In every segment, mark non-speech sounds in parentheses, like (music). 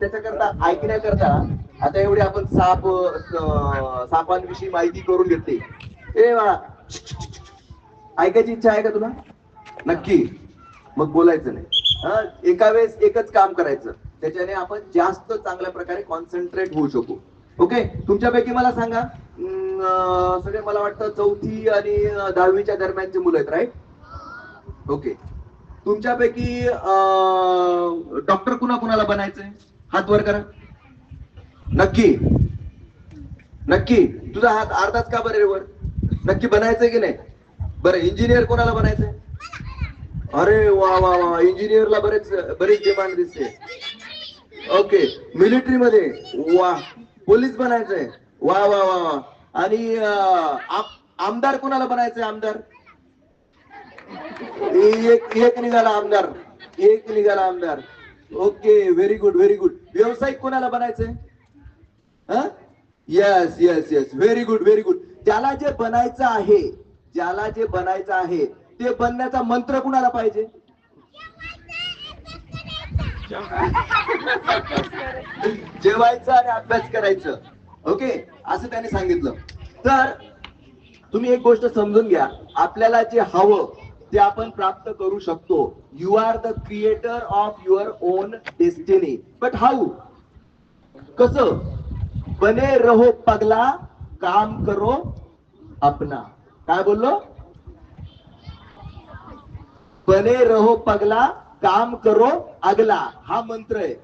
त्याच्याकरता ऐकण्याकरता आता एवढे आपण साप सापांविषयी माहिती करून घेतली. ए ऐकायची इच्छा आहे का तुला? नक्की. मग बोलायचं नाही. एका वेळेस एकच काम करायचं. त्याच्याने आपण जास्त चांगल्या प्रकारे कॉन्सन्ट्रेट होऊ शकू. ओके तुमच्यापैकी मला सांगा. सगळे मला वाटतं चौथी आणि दहावीच्या दरम्यानचे मुलं आहेत राईट ओके तुमच्यापैकी डॉक्टर कुणा कुणाला बनायचंय? हात वर करा. नक्की. नक्की. तुझा हात अर्धाच का बरे वर? नक्की बनायचंय की नाही? बरं इंजिनियर कोणाला बनायचंय? अरे वा वा वा. इंजिनियरला बरेच बरीच डिमांड दिसते. ओके मिलिटरी मध्ये? वा. पोलीस बनायचंय. वा वा वा वा. आणि आमदार कोणाला बनायचंय आमदार? एक एक निघाला आमदार. एक निघाला आमदार. Okay very good very good व्यावसायिक कोणाला बनायचंय? Yes yes yes very good very good त्याला जे बनायचं आहे ज्याला जे बनायचं आहे ते बनण्याचा मंत्र कुणाला पाहिजे? जेवायचं आणि अभ्यास करायचं. ओके असं त्याने सांगितलं. तर तुम्ही एक गोष्ट समजून घ्या. आपल्याला जे हवं ते आपण प्राप्त करू शकतो. You are the creator of your own destiny but how कस? बने रहो पगला काम करो अपना. काय बोललो? बने रहो पगला काम करो अगला. हा मंत्र आहे.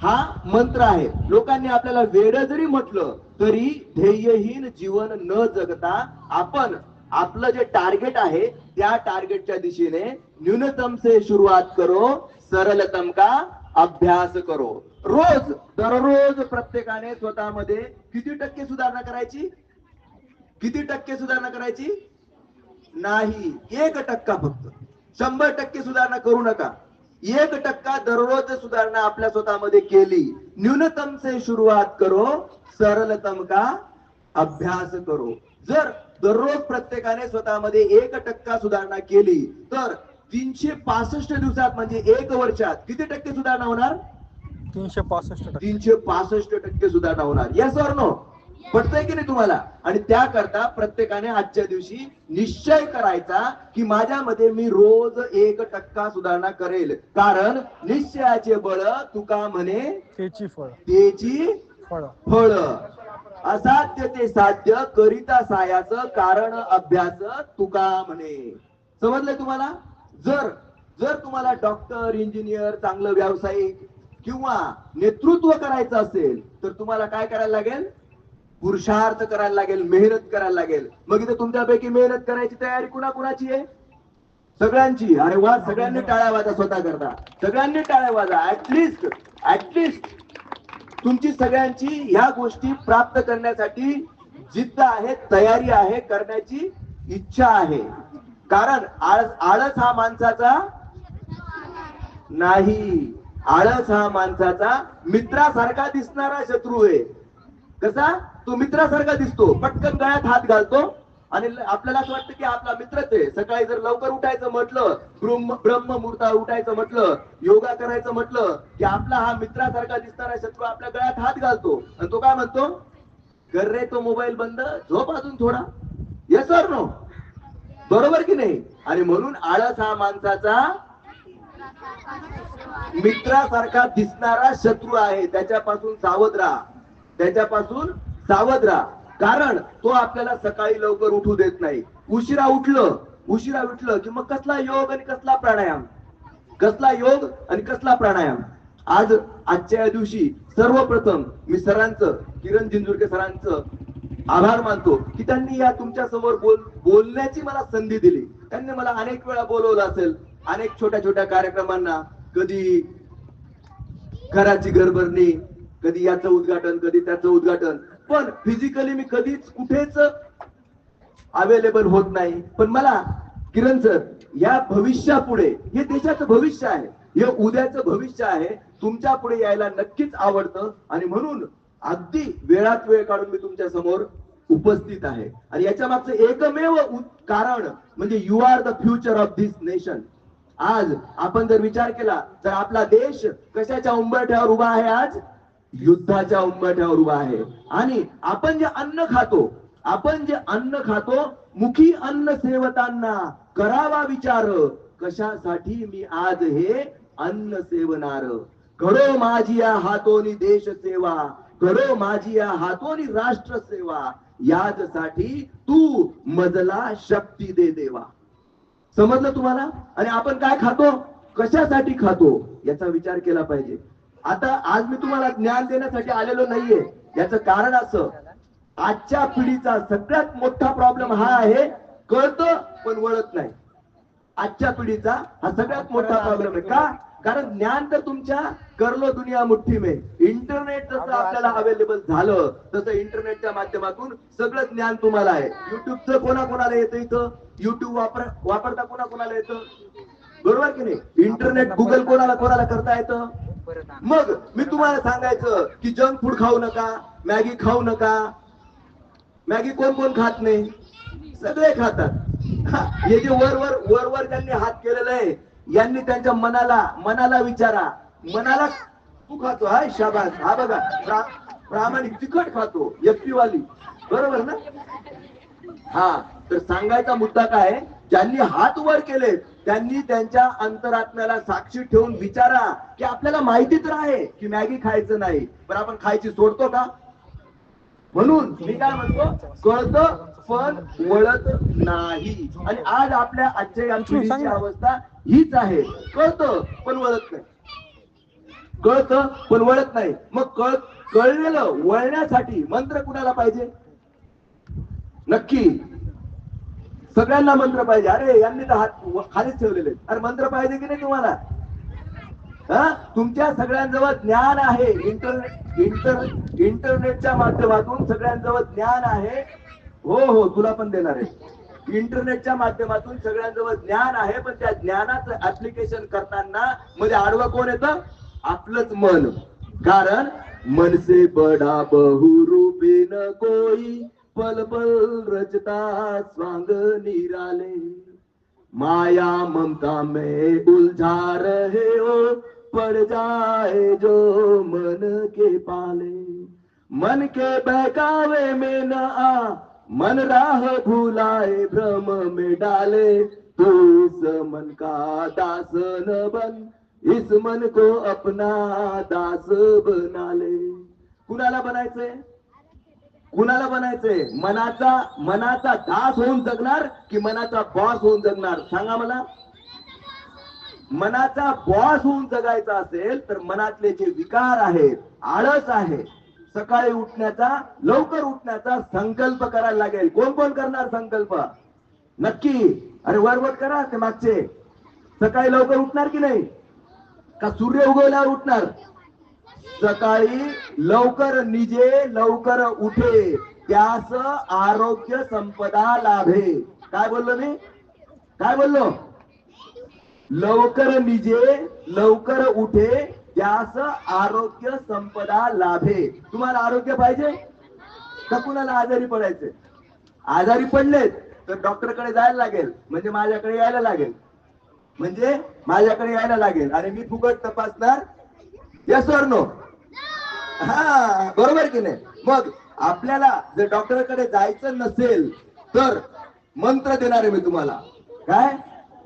हा मंत्र आहे. लोकांनी आपल्याला वेड जरी म्हटलं तरी ध्येयहीन जीवन न जगता आपण आपलं जे टार्गेट आहे त्या टार्गेटच्या दिशेने न्यूनतम से सुरुवात करो सरलतम का अभ्यास करो. रोज दररोज प्रत्येकाने स्वतःमध्ये किती टक्के सुधारणा करायची? किती टक्के सुधारणा करायची? नाही एक टक्का फक्त. शंभर टक्के सुधारणा करू नका. एक टक्का दररोज सुधारणा आपल्या स्वतःमध्ये केली न्यूनतम से सुरुवात करो सरलतम का अभ्यास करो. जर दररोज प्रत्येकाने स्वतःमध्ये एक टक्का सुधारणा केली तर तीनशे पासष्ट दिवसात म्हणजे एक वर्षात किती टक्के सुधारणा होणार? तीनशे पासष्ट तीनशे पासष्ट टक्के सुधारणा होणार. यस ऑर नो पटतंय की नाही तुम्हाला? आणि त्याकरता प्रत्येकाने आजच्या दिवशी निश्चय करायचा की माझ्यामध्ये मी रोज एक टक्का सुधारणा करेल. कारण निश्चयाचे बळ तुका म्हणे त्याची फळ. तेची फळ. फळ. असाध्य ते साध्य करिता सायाच कारण अभ्यास तुका म्हणे. समजलंय तुम्हाला? जर जर तुम्हाला डॉक्टर इंजिनियर चांगलं व्यावसायिक किंवा नेतृत्व करायचं असेल तर तुम्हाला काय करायला लागेल? पुरुषार्थ करायला लागेल मेहनत करायला लागेल. मग इथे तुमच्यापैकी मेहनत करायची तयारी कुणा कुणाची आहे? सगळ्यांची. अरे वा सगळ्यांनी टाळ्या वाजा स्वतः करता. सगळ्यांनी टाळ्या वाजा. ऍटलिस्ट ऍटलिस्ट तुमची सगळ्यांची ह्या गोष्टी प्राप्त करण्यासाठी जिद्द आहे तयारी आहे करण्याची इच्छा आहे. कारण आळस आळस हा माणसाचा नाही. आळस हा माणसाचा मित्रासारखा दिसणारा शत्रू आहे. कसा? तो मित्रासारखा दिसतो. पटकन गळ्यात हात घालतो. आणि आपल्याला असं वाटतं की आपला मित्रच आहे. सकाळी जर लवकर उठायचं म्हटलं ब्रह्म ब्रह्म मुहूर्ता उठायचं म्हटलं योगा करायचं म्हटलं की आपला हा मित्रासारखा दिसणारा शत्रू आपल्या गळ्यात हात घालतो. आणि तो काय म्हणतो? कर रे तो मोबाईल बंद झोप अजून थोडा. येस और नो बरोबर की नाही? आणि म्हणून आळस हा माणसाचा मित्रासारखा दिसणारा शत्रू आहे. त्याच्यापासून सावध राहा. त्याच्यापासून सावध राहा. कारण तो आपल्याला सकाळी लवकर उठू देत नाही. उशिरा उठलं उशिरा उठलं की मग कसला योग आणि कसला प्राणायाम? कसला योग आणि कसला प्राणायाम? आज आजच्या या दिवशी सर्वप्रथम मी सरांचं किरण जिंजुरके सरांचं आभार मानतो की त्यांनी या तुमच्यासमोर बोल बोलण्याची मला संधी दिली. त्यांनी मला अनेक वेळा बोलवलं असेल अनेक छोट्या छोट्या कार्यक्रमांना. कधी घराची घरभरणी कधी याचं उद्घाटन कधी त्याचं उद्घाटन. पण फिजिकली मी कधीच कुठेच अवेलेबल होत नाही. पण मला किरण सर या भविष्यापुढे हे देशाचं भविष्य आहे. हे उद्याचं भविष्य आहे. तुमच्यापुढे यायला नक्कीच आवडतं. आणि म्हणून अगदी वेळात वेळ काढून मी तुमच्यासमोर उपस्थित आहे. आणि याच्या मागचं एकमेव कारण म्हणजे you are the future of this nation आज आपण जर विचार केला तर आपला देश कशाच्या उंबरठ्यावर उभा आहे आज? युद्धाच्या उंबरठ्यावर उभा आहे. आणि आपण जे अन्न खातो आपण जे अन्न खातो मुखी अन्न सेवताना करावा विचार. कशासाठी मी आज हे अन्न सेवनार घडो माझी या हातोनी देश सेवा घडो माझी या हातोनी राष्ट्र सेवा. याचसाठी तू मजला शक्ती दे देवा. समजलं तुम्हाला? आणि आपण काय खातो? कशासाठी खातो? याचा विचार केला पाहिजे. आता आज मी तुम्हाला ज्ञान देण्यासाठी आलेलो नाहीये. याचं कारण असं आजच्या पिढीचा सगळ्यात मोठा प्रॉब्लेम हा आहे कळतं पण वळत नाही. आजच्या पिढीचा हा सगळ्यात मोठा प्रॉब्लेम आहे. का? कारण ज्ञान तर तुमच्या करलो दुनिया मुठ्ठी में इंटरनेट जसं आपल्याला अवेलेबल झालं तसं इंटरनेटच्या माध्यमातून सगळं ज्ञान तुम्हाला आहे. युट्यूबचं कोणा कोणाला येतं इथं? युट्यूब वापर वापरता कोणा कोणाला येतं? बरोबर की नाही? इंटरनेट गुगल कोणाला कोणाला करता येतं? मग मी तुम्हाला सांगायचं की जंक फूड खाऊ नका मॅगी खाऊ नका. मॅगी कोण कोण खात नाही? सगळे खातात. हा, जे वर वर वर वर ज्यांनी हात केलेला आहे यांनी त्यांच्या मनाला मनाला विचारा. मनाला तू खातो हा शाबास. हा बघा प्रा- प्रामाणिक तिखट खातो वाली बरोबर ना? हा तर सांगायचा मुद्दा काय? ज्यांनी हात वर केले त्यांनी त्यांच्या अंतरात्म्याला साक्षी ठेवून विचारा की आपल्याला माहिती तर आहे की मॅगी खायचं नाही. पण आपण खायची सोडतो का? म्हणून मी काय म्हणतो कळतं पण वळत नाही. आणि आज आपल्या आजच्या पिढीची अवस्था हीच आहे. कळतं पण वळत नाही. कळतं पण वळत नाही. मग कळ कळलेलं वळण्यासाठी मंत्र कुणाला पाहिजे? नक्की. सगळ्यांना मंत्र पाहिजे. अरे यांनी तर हात खालीच ठेवलेले अरे मंत्र पाहिजे की नाही तुम्हाला? हा? तुमच्या सगळ्यांजवळ ज्ञान आहे. इंटरनेट इंटर इंटरनेटच्या माध्यमातून सगळ्यांजवळ ज्ञान आहे. हो हो तुला पण देणार आहे. इंटरनेटच्या माध्यमातून सगळ्यांजवळ ज्ञान आहे पण त्या ज्ञानाचं ऍप्लिकेशन करताना मध्ये आडवं कोण येतं? आपलंच मन. कारण मनसे बडा बहुरूपी न कोई. पल पल रचता स्वांग निराले। माया ममता में उलझा रहे हो पड़ जाए जो मन के पाले। मन के बहकावे में न आ मन राह भूलाए भ्रम में डाले। तू इस मन का दास न बन इस मन को अपना दास बना ले कुणाला बनायचंय? कुणाला बनायचंय? मनाचा मनाचा दास होऊन जगणार की मनाचा बॉस होऊन जगणार? सांगा मला. मनाचा बॉस होऊन जगायचा असेल तर मनातले जे विकार आहेत आळस आहे सकाळी उठण्याचा लवकर उठण्याचा संकल्प करायला लागेल. कोण कोण करणार संकल्प? नक्की. अरे वरवट करा ते मागचे. सकाळी लवकर उठणार की नाही? का सूर्य उगवल्यावर उठणार? सकाळी लवकर निजे लवकर उठे त्यास आरोग्य संपदा लाभे. काय बोललो मी? काय बोललो? लवकर निजे लवकर उठे त्यास आरोग्य संपदा लाभे. तुम्हाला आरोग्य पाहिजे? का कुणाला आजारी पडायचे? आजारी पडलेत तर डॉक्टरकडे जायला लागेल. म्हणजे माझ्याकडे यायला लागेल. म्हणजे माझ्याकडे यायला लागेल. आणि मी फुकट तपासणार? या सर नो हा बरोबर की नाही? मग आपल्याला जर डॉक्टरकडे जायचं नसेल तर मंत्र देणार आहे मी तुम्हाला. काय?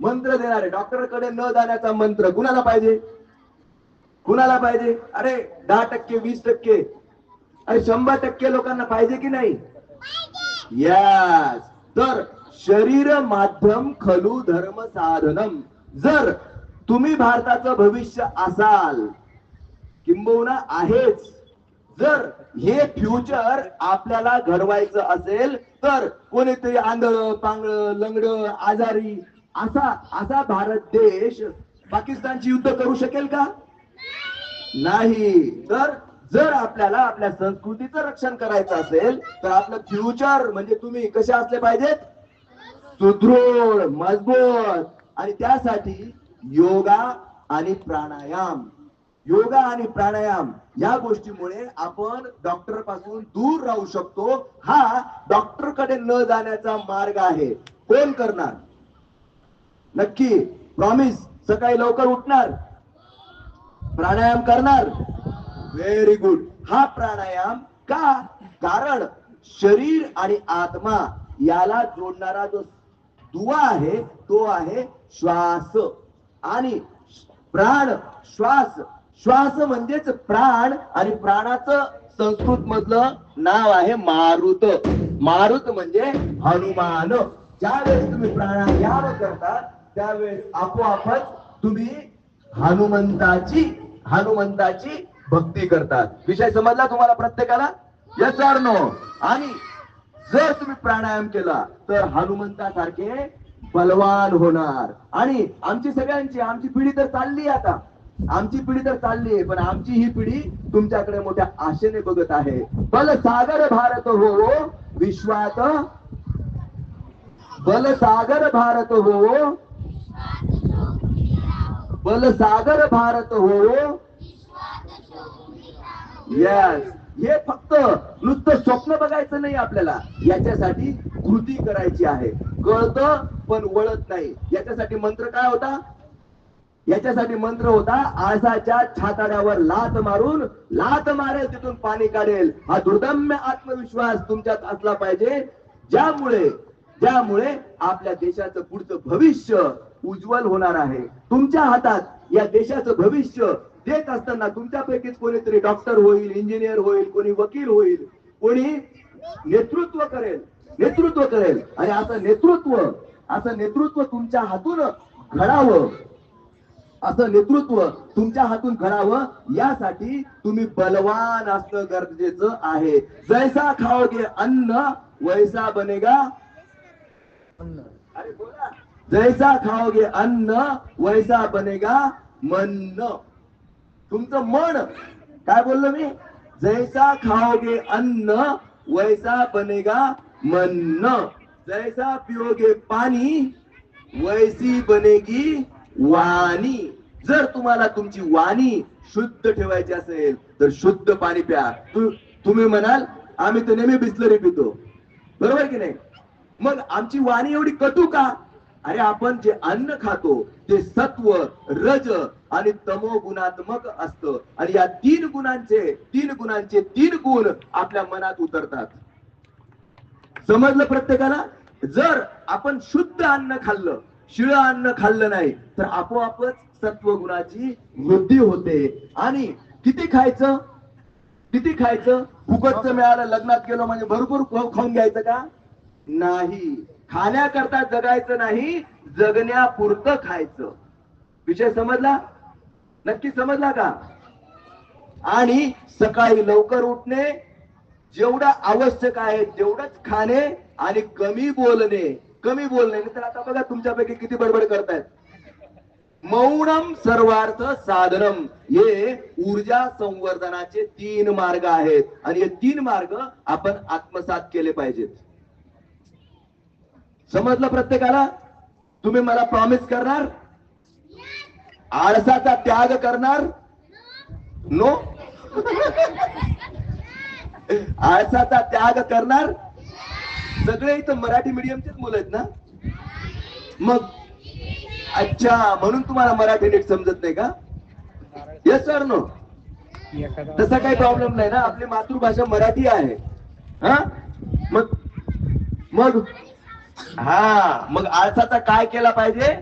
मंत्र देणार आहे. डॉक्टरकडे न जाण्याचा मंत्र कुणाला पाहिजे? कुणाला पाहिजे? अरे दहा टक्के वीस टक्के. अरे शंभर टक्के लोकांना पाहिजे की नाही? यस तर शरीर माध्यम खलू धर्म साधनम. जर तुम्ही भारताचं भविष्य असाल किंबहुना आहेच जर हे फ्युचर आपल्याला घडवायचं असेल तर कोणीतरी आंधळ पांगळ लंगड आजारी असा असा भारत देश पाकिस्तानची युद्ध करू शकेल का? नाही. तर जर आपल्याला आपल्या संस्कृतीचं रक्षण करायचं असेल तर आपलं फ्युचर म्हणजे तुम्ही कसे असले पाहिजेत? सुदृढ मजबूत आणि त्यासाठी योगा आणि प्राणायाम. योगा आणि प्राणायाम या गोष्टीमुळे आपण डॉक्टरपासून दूर राहू शकतो. हा डॉक्टरकडे न जाण्याचा मार्ग आहे. कोण करणार? नक्की प्रॉमिस सकाळी लवकर उठणार? प्राणायाम करणार? व्हेरी गुड हा प्राणायाम का? कारण शरीर आणि आत्मा याला जोडणारा जो दुवा आहे तो आहे श्वास. आणि प्राण श्वास श्वास म्हणजेच प्राण आणि प्राणाचं संस्कृत मधलं नाव आहे मारुत. मारुत म्हणजे हनुमान. ज्यावेळेस तुम्ही प्राणायाम करता त्यावेळेस आपोआपच तुम्ही हनुमंताची हनुमंताची भक्ती करतात. विषय समजला तुम्हाला प्रत्येकाला? Yes or नो आणि जर तुम्ही प्राणायाम केला तर हनुमंतासारखे बलवान होणार. आणि आमची सगळ्यांची आमची पिढी तर चालली आता. आमची पिढी तर चालली आहे पण आमची ही पिढी तुमच्याकडे मोठ्या आशेने बघत आहे. बलसागर भारत हो विश्वात. बलसागर भारत हो बलसागर भारत हो. येस हे फक्त नुसतं स्वप्न बघायचं नाही आपल्याला. याच्यासाठी कृती करायची आहे. कळतं पण वळत नाही. याच्यासाठी मंत्र काय होता? याच्यासाठी मंत्र होता आळसाच्या छाताड्यावर लात मारून लात मारेल तिथून पाणी काढेल. हा दुर्दम्य आत्मविश्वास तुमच्यात असला पाहिजे. ज्यामुळे ज्यामुळे आपल्या देशाचं पुढचं भविष्य उज्ज्वल होणार आहे. तुमच्या हातात या देशाचं भविष्य देत असताना तुमच्यापैकीच कोणीतरी डॉक्टर होईल इंजिनियर होईल कोणी वकील होईल कोणी नेतृत्व करेल नेतृत्व करेल. आणि असं नेतृत्व असं नेतृत्व तुमच्या हातून घडावं. असं नेतृत्व तुमच्या हातून घडावं यासाठी तुम्ही बलवान असणं गरजेचं आहे. जैसा खाओगे अन्न वैसा बनेगा अन्न. अरे बोला. जैसा खाओगे अन्न वैसा बनेगा मन तुमचं मन. काय बोललो मी? जैसा खाओगे अन्न वैसा बनेगा मन जैसा पिओगे पाणी वैसी बनेगी वाणी. जर तुम्हाला तुमची वाणी शुद्ध ठेवायची असेल तर शुद्ध पाणी प्या. तु- तुम्ही म्हणाल आम्ही तर नेहमी बिस्लरी पितो. बरोबर की नाही? मग आमची वाणी एवढी कटू का? अरे आपण जे अन्न खातो ते सत्व रज आणि तमो गुणात्मक असतं. आणि या तीन गुणांचे तीन गुणांचे तीन गुण आपल्या मनात उतरतात. समजलं प्रत्येकाला? जर आपण शुद्ध अन्न खाल्लं शिळ अन्न खाल्लं नाही तर आपोआपच सत्व गुणाची वृद्धी होते. आणि किती खायचं? किती खायचं? फुकटच मिळालं लग्नात गेलो म्हणजे भरपूर खाऊन घ्यायचं का? नाही. खाण्याकरता जगायचं नाही जगण्यापुरतं खायचं. विषय समजला? नक्की समजला का? आणि सकाळी लवकर उठणे जेवढं आवश्यक आहे तेवढंच खाणे आणि कमी बोलणे. कमी बोलणे तर आता बघा तुमच्यापैकी किती बडबड करतायत. मौनम सर्वार्थ साधनम. हे ऊर्जा संवर्धनाचे तीन मार्ग आहेत. आणि हे तीन मार्ग आपण आत्मसात केले पाहिजेत. समजलं प्रत्येकाला? तुम्ही मला प्रॉमिस करणार? आळसाचा त्याग करणार? नो (laughs) आळसाचा त्याग करणार? सगळे इथं मराठी मीडियमचेच मुलं आहेत ना? मग अच्छा म्हणून तुम्हाला मराठी नीट समजत नाही का? येस सर नो तसा काही प्रॉब्लेम नाही ना? आपली मातृभाषा मराठी आहे. हा? मग मग हा मग आळसाचा काय केला पाहिजे?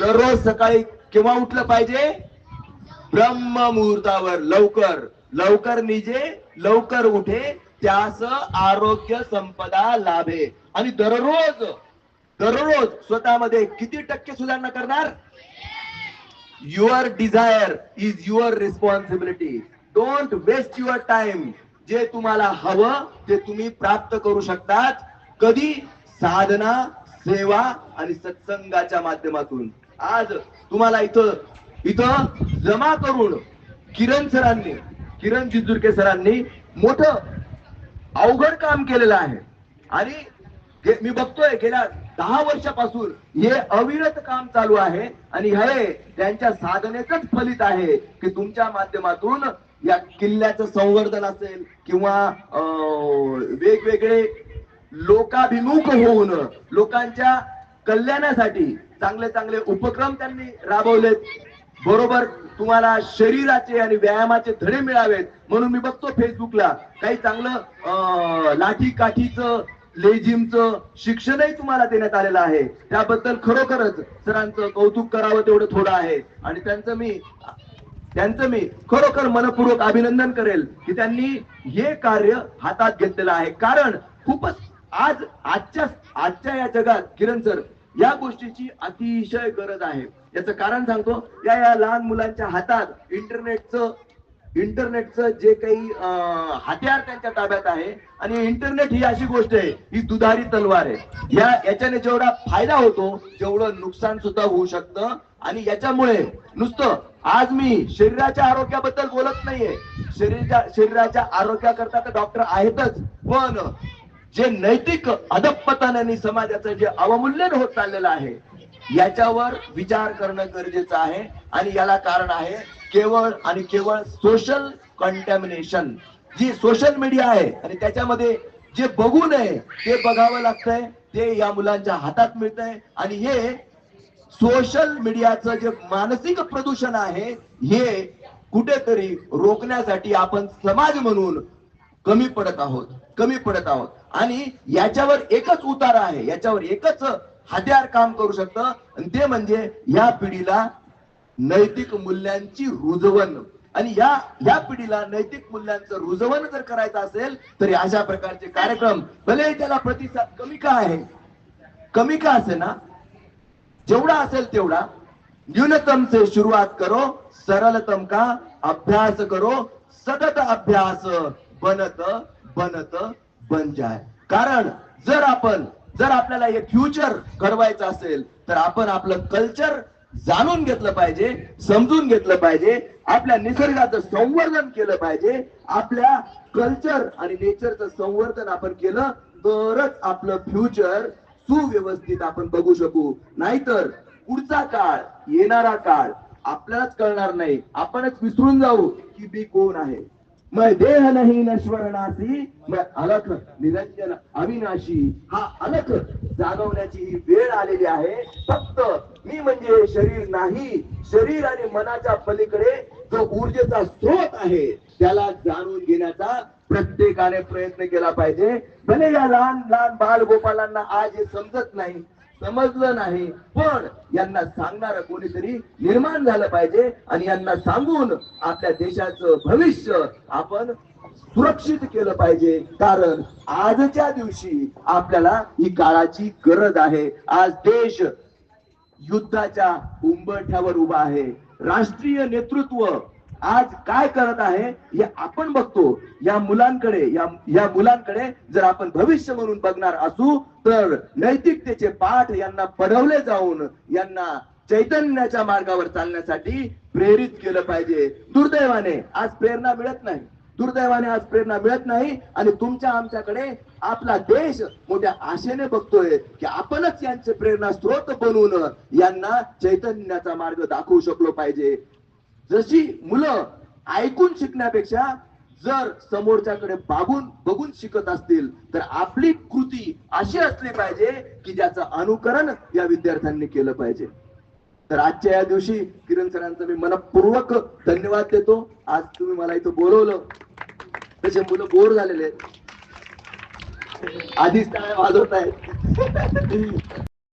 दररोज सकाळी केव्हा उठलं पाहिजे? ब्रह्म मुहूर्तावर लवकर. लवकर निजे लवकर उठे त्यास आरोग्य संपदा लाभे. आणि दररोज दररोज स्वतःमध्ये किती टक्के सुधारणा करणार? Your desire is your responsibility don't waste your time जे तुम्हाला हवं ते तुम्ही प्राप्त करू शकतात. कधी? साधना सेवा आणि सत्संगाच्या माध्यमातून. आज तुम्हाला इथं इथं जमा करून किरण सरांनी किरण जिजुरके सरांनी मोठं अवघड काम केलेलं आहे. आणि मी बघतोय गेल्या दहा वर्षापासून हे अविरत काम चालू आहे आणि हे त्यांच्या साधनेच फलित आहे की तुमच्या माध्यमातून या किल्ल्याचं संवर्धन असेल किंवा अं, वेगवेगळे लोकाभिमुख होऊन लोकांच्या कल्याणासाठी चांगले चांगले उपक्रम त्यांनी राबवलेत. बरोबर तुम्हाला शरीराचे आणि व्यायामाचे धडे मिळावेत. म्हणून मी बघतो फेसबुकला. काही चांगलं लाठी काठीचं लेझिमचं शिक्षणही तुम्हाला देण्यात आलेलं आहे. त्याबद्दल खरोखरच सरांचं कौतुक करावं तेवढं थोडं आहे. आणि त्यांचं मी त्यांचं मी खरोखर मनपूर्वक अभिनंदन करेल की त्यांनी हे कार्य हातात घेतलेलं आहे. कारण खूपच आज आजच्या आजच्या या जगात किरण सर या गोष्टीची अतिशय गरज आहे. याचं कारण सांगतो या या लहान मुलांच्या हातात इंटरनेटचं इंटरनेटचं जे काही हत्यार त्यांच्या ताब्यात आहे आणि इंटरनेट ही अशी गोष्ट आहे ही दुधारी तलवार आहे. या याच्याने जेवढा फायदा होतो तेवढं नुकसान सुद्धा होऊ शकतं. आणि याच्यामुळे नुसतं आज मी शरीराच्या आरोग्याबद्दल बोलत नाहीये. शरीराच्या शरीराच्या आरोग्याकरता तर डॉक्टर आहेतच पण जे नैतिक अधपतनाने समाजाचं जे अवमूल्यन होत चाललेलं आहे याच्यावर विचार करणं गरजेचं आहे. आणि याला कारण आहे केवळ आणि केवळ सोशल कंटॅमिनेशन जी सोशल मीडिया आहे आणि त्याच्यामध्ये जे बघू नये ते बघावं लागतंय ते या मुलांच्या हातात मिळतंय. आणि हे सोशल मीडियाचं जे मानसिक प्रदूषण आहे हे कुठेतरी रोखण्यासाठी आपण समाज म्हणून कमी पडत आहोत कमी पडत आहोत. आणि याच्यावर एकच उतारा आहे. याच्यावर एकच हत्यार काम करू शकतं. आणि ते म्हणजे या पिढीला नैतिक मूल्यांची रुजवण. आणि या या पिढीला नैतिक मूल्यांचं रुजवण जर करायचं असेल तरी अशा प्रकारचे कार्यक्रम भले त्याला प्रतिसाद कमी का आहे? कमी का असे ना? जेवढा असेल तेवढा. न्यूनतम से सुरुवात करो सरलतम का अभ्यास करो सतत अभ्यास बनत बनत बन जाय. कारण जर आपण जर आपल्याला हे फ्युचर घडवायचं असेल तर आपण आपलं कल्चर जाणून घेतलं पाहिजे समजून घेतलं पाहिजे आपल्या निसर्गाचं संवर्धन केलं पाहिजे आपल्या कल्चर आणि नेचरचं संवर्धन आपण केलं तरच आपलं फ्युचर सुव्यवस्थित आपण बघू शकू. नाहीतर पुढचा काळ येणारा काळ आपल्यालाच कळणार नाही. आपणच विसरून जाऊ की मी कोण आहे. मैं देह नाही नश्वर नासी अलख निरंजन अविनाशी हा अलख जागवण्याची ही वेळ आलेली आहे. फक्त मी म्हणजे शरीर नाही शरीर आणि मनाच्या पलीकडे जो ऊर्जेचा स्रोत आहे त्याला जाणून घेण्याचा प्रत्येकाने प्रयत्न केला पाहिजे. भले या लहान लहान बाल गोपालांना आज हे समजत नाही समजलं नाही. पण यांना सांगणार कोणीतरी निर्माण झालं पाहिजे आणि यांना सांगून आपल्या देशाचं भविष्य आपण सुरक्षित केलं पाहिजे. कारण आजच्या दिवशी आपल्याला ही काळाची गरज आहे. आज देश युद्धाच्या उंबरठ्यावर उभा आहे. राष्ट्रीय नेतृत्व आज काय करत आहे हे आपण बघतो. या मुलांकडे या या मुलांकडे जर आपण भविष्य म्हणून बघणार असू तर नैतिकतेचे पाठ यांना पडवले जाऊन यांना चैतन्याच्या मार्गावर चालण्यासाठी प्रेरित केलं पाहिजे. दुर्दैवाने आज प्रेरणा मिळत नाही. दुर्दैवाने आज प्रेरणा मिळत नाही आणि तुमच्या आमच्याकडे आपला देश मोठ्या आशेने बघतोय की आपणच यांचे प्रेरणा स्रोत बनवून यांना चैतन्याचा मार्ग दाखवू शकलो पाहिजे. जशी मुलं ऐकून शिकण्यापेक्षा जर समोरच्याकडे बागून बघून शिकत असतील तर आपली कृती अशी असली पाहिजे की ज्याचं अनुकरण या विद्यार्थ्यांनी केलं पाहिजे. तर आजच्या या दिवशी किरण सरांचं मी मनपूर्वक धन्यवाद देतो. आज तुम्ही मला इथं बोलवलं. तसे मुलं बोर झालेले आहेत. आधीच टाळ्या वाजवत आहेत.